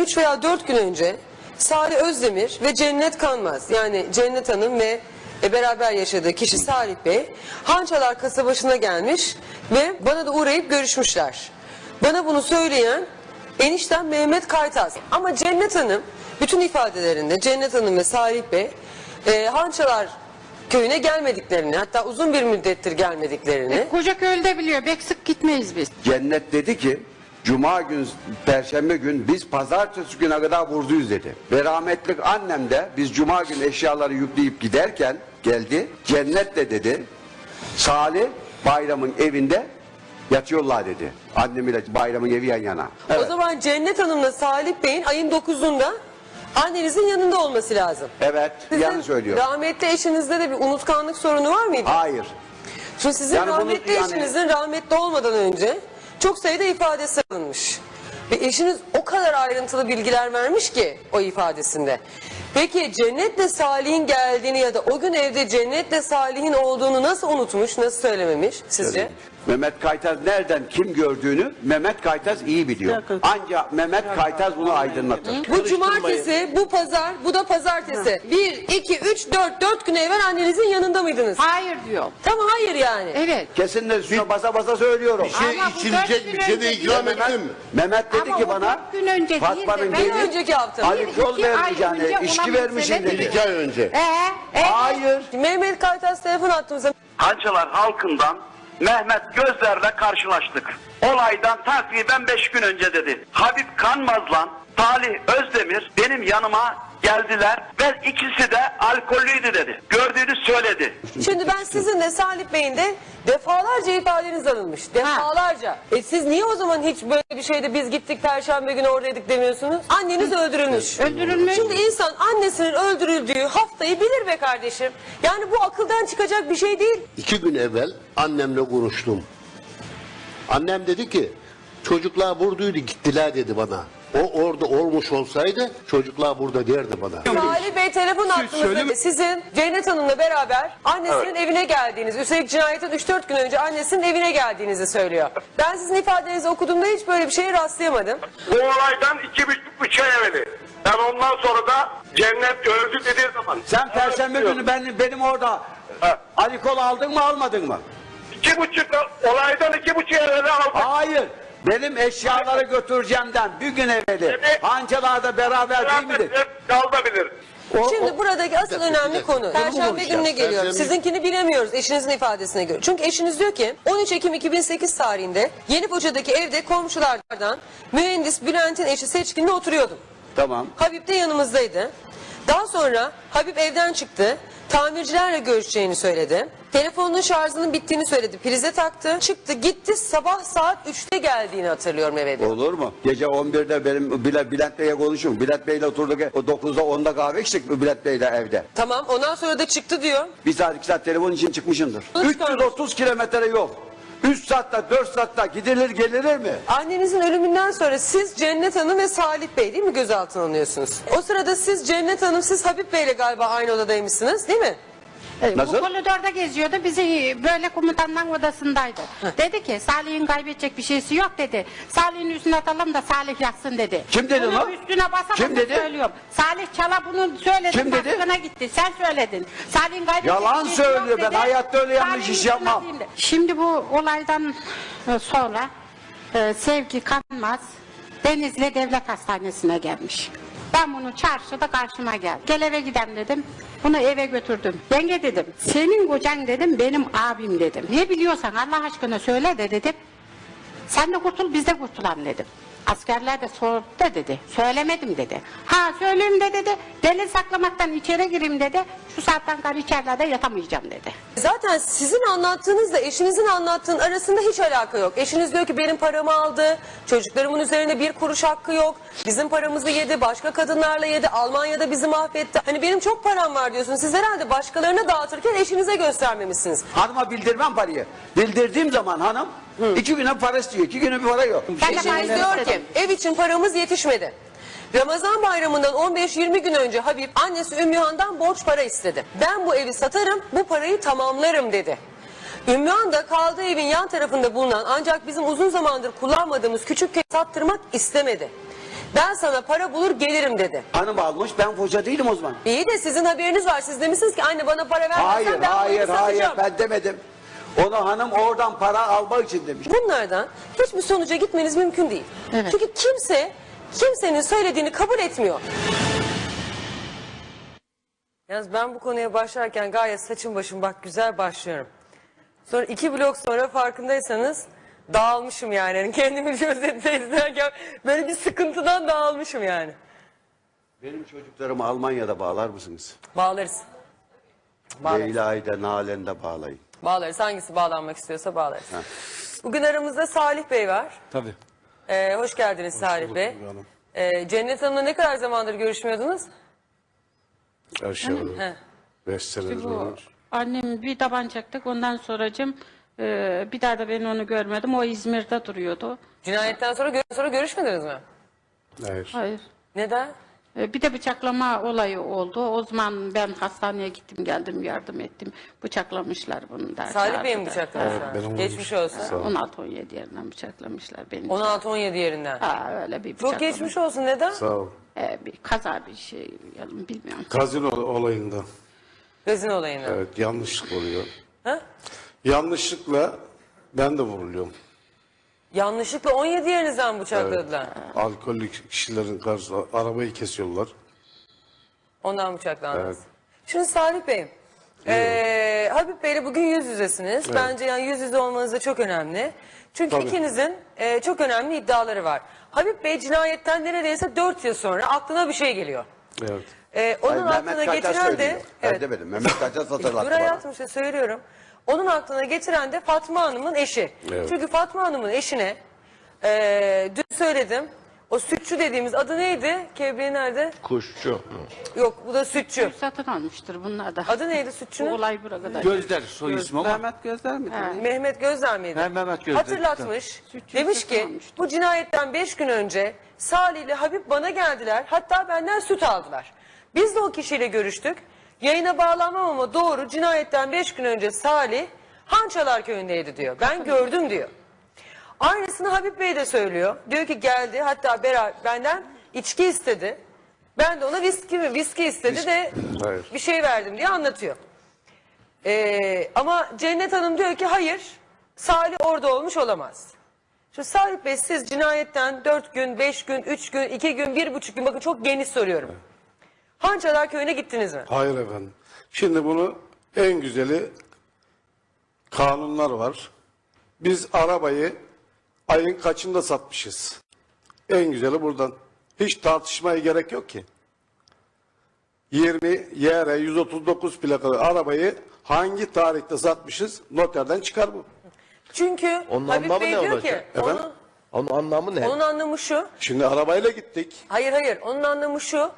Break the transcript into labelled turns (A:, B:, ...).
A: 3 veya 4 gün önce Salih Özdemir ve Cennet Kanmaz yani Cennet Hanım ve e, beraber yaşadığı kişi Salih Bey Hançalar kasabasına gelmiş ve bana da uğrayıp görüşmüşler. Bana bunu söyleyen eniştem Mehmet Kaytaz. Ama Cennet Hanım bütün ifadelerinde Cennet Hanım ve Salih Bey e, Hançalar köyüne gelmediklerini hatta uzun bir müddettir gelmediklerini
B: Koca köyde biliyor. Bek sık gitmeyiz biz.
C: Cennet dedi ki Cuma gün, Perşembe gün biz pazartesi güne kadar buradayız dedi. Ve rahmetlik annem de biz Cuma gün eşyaları yükleyip giderken geldi. Cennet de dedi Salih bayramın evinde yatıyorlar dedi. Annem ile bayramın evi yan yana.
A: O zaman Cennet Hanım'la Salih Bey'in ayın 9'unda annenizin yanında olması lazım.
C: Evet
A: Sizin
C: yanlış söylüyor.
A: rahmetli eşinizde de bir unutkanlık sorunu var mıydı?
C: Hayır.
A: Çünkü sizin
C: Yani bunu
A: rahmetli
C: yani-
A: eşinizin rahmetli olmadan önce çok sayıda ifadesi alınmış. Ve eşiniz o kadar ayrıntılı bilgiler vermiş ki o ifadesinde. Peki Cennet'le Salih'in geldiğini ya da o gün evde Cennet'le Salih'in olduğunu nasıl unutmuş, nasıl söylememiş sizce?
C: Mehmet Kaytaz nereden kim gördüğünü Mehmet Kaytaz iyi biliyor. Ancak Mehmet Kaytaz bunu aydınlatır.
A: Bu cumartesi, bu pazar, bu da pazartesi. 1, 2, 3, 4, 4 gün evvel annenizin yanında mıydınız?
B: Hayır diyor.
A: Tamam hayır yani.
B: Evet.
C: Kesinlikle şuna basa basa söylüyorum.
D: Bir şey
B: Ama bu
D: içilecek bir
B: gün
D: şey de
B: önce
D: ikram
B: değil.
D: ettin mi?
C: Mehmet dedi
B: Ama
C: ki
B: o
C: bana
B: dört gün önce değil de
C: Fatma'nın
B: ben
C: gelin
A: önceki hafta.
C: Ali
B: Bir, ay
C: vermiş yani
B: önce
C: içki dedi.
D: Bir iki ay önce.
B: Ee, ee,
C: Hayır.
A: Mehmet Kaytas telefon attığımızda
E: Hancılar halkından Mehmet Gözler'le karşılaştık. Olaydan takriben 5 gün önce dedi. Habib Kanmaz'la Salih Özdemir benim yanıma geldiler ve ikisi de alkollüydü dedi. Gördüğünü söyledi.
A: Şimdi ben sizin de Salih Bey'in de defalarca ifadeniz alınmış. Defalarca. E siz niye o zaman hiç böyle bir şeyde biz gittik perşembe günü oradaydık demiyorsunuz? Anneniz öldürülmüş.
B: Öldürülmüş.
A: Şimdi insan annesinin öldürüldüğü haftayı bilir be kardeşim. Yani bu akıldan çıkacak bir şey değil.
D: İki gün evvel annemle konuştum. Annem dedi ki çocuklar buradaydı gittiler dedi bana. O orada olmuş olsaydı çocuklar burada derdi bana.
A: Salih Bey telefon attığımızda sizin Cennet Hanım'la beraber annesinin evine geldiğiniz, üstelik cinayetin 3-4 gün önce annesinin evine geldiğinizi söylüyor. Ben sizin ifadenizi okuduğumda hiç böyle bir şeye rastlayamadım.
F: Bu olaydan iki buçuk üç ay evveli. Ben ondan sonra da cennet öldü dediği zaman.
C: Sen perşembe günü ben, benim orada
F: Ha.
C: Ali Kol aldın mı almadın mı?
F: İki buçuk olaydan iki buçuk ay evveli aldık.
C: Hayır. Benim eşyaları götüreceğimden bir gün evveli. Hançalarda beraber değil
F: hep kalabilir.
C: O-
A: Şimdi
C: o-
A: buradaki asıl önemli konu. Perşembe gününe geliyorum. Sizinkini bilemiyoruz eşinizin ifadesine göre. Çünkü eşiniz diyor ki 13 Ekim 2008 tarihinde Yenifoça'daki evde komşulardan mühendis Bülent'in eşi Seçkin'le oturuyordum.
C: Tamam.
A: Habib de yanımızdaydı. Daha sonra Habib evden çıktı. Tamircilerle görüşeceğini söyledi. Telefonun şarjının bittiğini söyledi. Prize taktı. Çıktı gitti. Sabah saat 3'te geldiğini hatırlıyorum eve diyor.
C: Olur mu? Gece 11'de benim Bülent, Bülent Bey'e konuşurum. Bülent Bey'le oturduk. O 9'da 10'da kahve içtik Bülent Bey'le evde.
A: Tamam ondan sonra da çıktı diyor.
C: Bir saat iki saat telefon için çıkmışımdır.
A: Nasıl
C: 330 kilometre yol. 3 saatte 4 saatte gidilir gelilir mi?
A: Annenizin ölümünden sonra siz Cennet Hanım ve Salih Bey değil mi gözaltına alınıyorsunuz? O sırada siz Cennet Hanım, siz Habib Bey'le galiba aynı odadaymışsınız değil mi?
C: Nasıl?
B: Bu koridorda geziyordu. Bizi böyle komutandan odasındaydı. Dedi ki Salih'in kaybedecek bir şeysi yok dedi. Salih'in üstüne atalım da Salih yatsın dedi.
C: Kim dedi
B: Bunun
C: lan?
B: üstüne basa
C: Kim dedi?
B: söylüyorum. Salih Çala bunu söyledi.
C: Kim dedi?
B: Baskına gitti. Sen söyledin. Salih'in kaybedecek
C: Yalan
B: bir şeysi yok
C: söylüyor. Ben
B: dedi.
C: hayatta öyle yanlış
B: Salih'in
C: iş
B: üstüne
C: yapmam.
B: atayım dedi. Şimdi bu olaydan e, sonra e, Sevgi Kanmaz Denizli Devlet Hastanesi'ne gelmiş. Ben bunu çarşıda karşıma geldi. Gel eve gidelim dedim. Bunu eve götürdüm. Yenge dedim. Senin kocan dedim benim abim dedim. Ne biliyorsan Allah aşkına söyle de dedim. Sen de kurtul biz de kurtulalım dedim. Askerler de sordu da dedi. Söylemedim dedi. Ha söyleyeyim de dedi. Delil saklamaktan içeri gireyim dedi. Şu saatten kadar içerilerde yatamayacağım dedi.
A: Zaten sizin anlattığınızla eşinizin anlattığın arasında hiç alaka yok. Eşiniz diyor ki benim paramı aldı, çocuklarımın üzerine bir kuruş hakkı yok, bizim paramızı yedi, başka kadınlarla yedi, Almanya'da bizi mahvetti. Hani benim çok param var diyorsunuz. Siz herhalde başkalarına dağıtırken eşinize göstermemişsiniz.
C: Hanıma bildirmem parayı. Bildirdiğim zaman hanım iki güne para istiyor. iki güne bir para yok.
B: Ben de
A: Eşiniz diyor ki ev için paramız yetişmedi. Ramazan bayramından 15-20 gün önce Habib annesi Ümmühan'dan borç para istedi. Ben bu evi satarım bu parayı tamamlarım dedi. Ümmühan da kaldığı evin yan tarafında bulunan ancak bizim uzun zamandır kullanmadığımız küçük köyü sattırmak istemedi. Ben sana para bulur gelirim dedi.
C: Hanım almış ben hoca değilim o zaman.
A: İyi de sizin haberiniz var. Siz demişsiniz ki anne bana para vermezsen
C: Hayır
A: ben
C: hayır
A: bunu
C: hayır
A: satacağım.
C: ben demedim. Onu hanım oradan para almak için demiş.
A: Bunlardan hiçbir sonuca gitmeniz mümkün değil.
B: Evet.
A: Çünkü kimse kimsenin söylediğini kabul etmiyor. Yalnız ben bu konuya başlarken gayet saçım başım bak güzel başlıyorum. Sonra iki blok sonra farkındaysanız dağılmışım yani. kendimi gözetle izlerken böyle bir sıkıntıdan dağılmışım yani.
C: Benim çocuklarımı Almanya'da bağlar mısınız?
A: Bağlarız. Bağlarız.
C: Leyla'yı Nalen'i de bağlayın.
A: Bağlarız. Hangisi bağlanmak istiyorsa bağlarız. Bugün aramızda Salih Bey var.
G: Tabii.
A: Ee, hoş geldiniz Salih Bey. Ee, Cennet Hanım'la ne kadar zamandır görüşmüyordunuz?
G: Aşağı
A: He.
G: yukarı. Beş senedir
B: Bu
G: olmuş.
B: annem bir taban çektik ondan sonracım e, bir daha da ben onu görmedim. O İzmir'de duruyordu.
A: Cinayetten sonra, gö- sonra görüşmediniz mi?
G: Hayır.
B: Hayır.
A: Neden?
B: E, Bir de bıçaklama olayı oldu. O zaman ben hastaneye gittim geldim yardım ettim. Bıçaklamışlar bunu da.
A: Salih Bey mi bıçaklamışlar?
G: benim
A: Geçmiş olsun.
G: Sağ ol.
B: 16-17 yerinden bıçaklamışlar beni.
A: 16-17 yerinden.
B: Ha, öyle bir bıçaklama.
A: Çok geçmiş olsun. Neden?
G: Sağ ol.
B: E, bir kaza bir şey yani bilmiyorum.
G: Kazino olayında.
A: Gazin olayından.
G: Evet yanlışlık oluyor.
A: Ha?
G: Yanlışlıkla ben de vuruluyorum.
A: Yanlışlıkla 17 yerinizden bıçakladılar.
G: Alkollü kişilerin karşısında arabayı kesiyorlar.
A: Ondan bıçaklandınız.
G: Evet.
A: Şimdi Salih Bey, eee Habib Bey'le bugün yüz yüzesiniz. Bence yani yüz yüze olmanız da çok önemli. Çünkü
G: Tabii.
A: ikinizin eee, çok önemli iddiaları var. Habib Bey cinayetten neredeyse 4 yıl sonra aklına bir şey geliyor.
G: Evet.
A: Eee, onun
C: Hayır,
A: aklına
C: Mehmet Kaçar
A: getiren de...
C: söylüyor. Ben demedim. Mehmet Kaçar hatırlattı
A: Dur
C: bana.
A: hayatım işte söylüyorum. Onun aklına getiren de Fatma Hanım'ın eşi.
G: Evet.
A: Çünkü Fatma Hanım'ın eşine eee, dün söyledim. O sütçü dediğimiz adı neydi? Kevriği nerede?
D: Kuşçu.
A: Yok bu da sütçü.
B: Satın almıştır bunlar da.
A: Adı neydi
B: Bu
A: sütçünün?
B: olay buraya kadar.
H: Gözler soy ismi ama.
I: Mehmet Gözler mi?
A: Mehmet Gözler miydi?
H: He, Mehmet Gözler.
A: Hatırlatmış.
B: Sütçü
A: Demiş
B: sütü
A: ki
B: almıştı.
A: bu cinayetten 5 gün önce Salih ile Habib bana geldiler. Hatta benden süt aldılar. Biz de o kişiyle görüştük. Yayına bağlanmam ama doğru cinayetten 5 gün önce Salih Hançalar köyündeydi diyor. Ben gördüm diyor. Aynısını Habib Bey de söylüyor. Diyor ki geldi hatta beraber benden içki istedi. Ben de ona viski mi viski istedi de
G: Hayır.
A: bir şey verdim diye anlatıyor. Ee, ama Cennet Hanım diyor ki hayır Salih orada olmuş olamaz. Şu Salih Bey siz cinayetten 4 gün, 5 gün, 3 gün, 2 gün, 1,5 gün bakın çok geniş soruyorum. Hançalar köyüne gittiniz mi?
G: Hayır efendim. Şimdi bunu en güzeli kanunlar var. Biz arabayı ayın kaçında satmışız? En güzeli buradan. Hiç tartışmaya gerek yok ki. 20 YR 139 plakalı arabayı hangi tarihte satmışız? Noterden çıkar bu.
A: Çünkü
H: Onun
A: Habib
H: anlamı
A: Bey
H: ne
A: diyor
H: olacak?
A: ki
G: Efendim?
A: onun,
H: Onun anlamı ne?
A: onun anlamı şu.
G: Şimdi arabayla gittik.
A: Hayır hayır onun anlamı şu.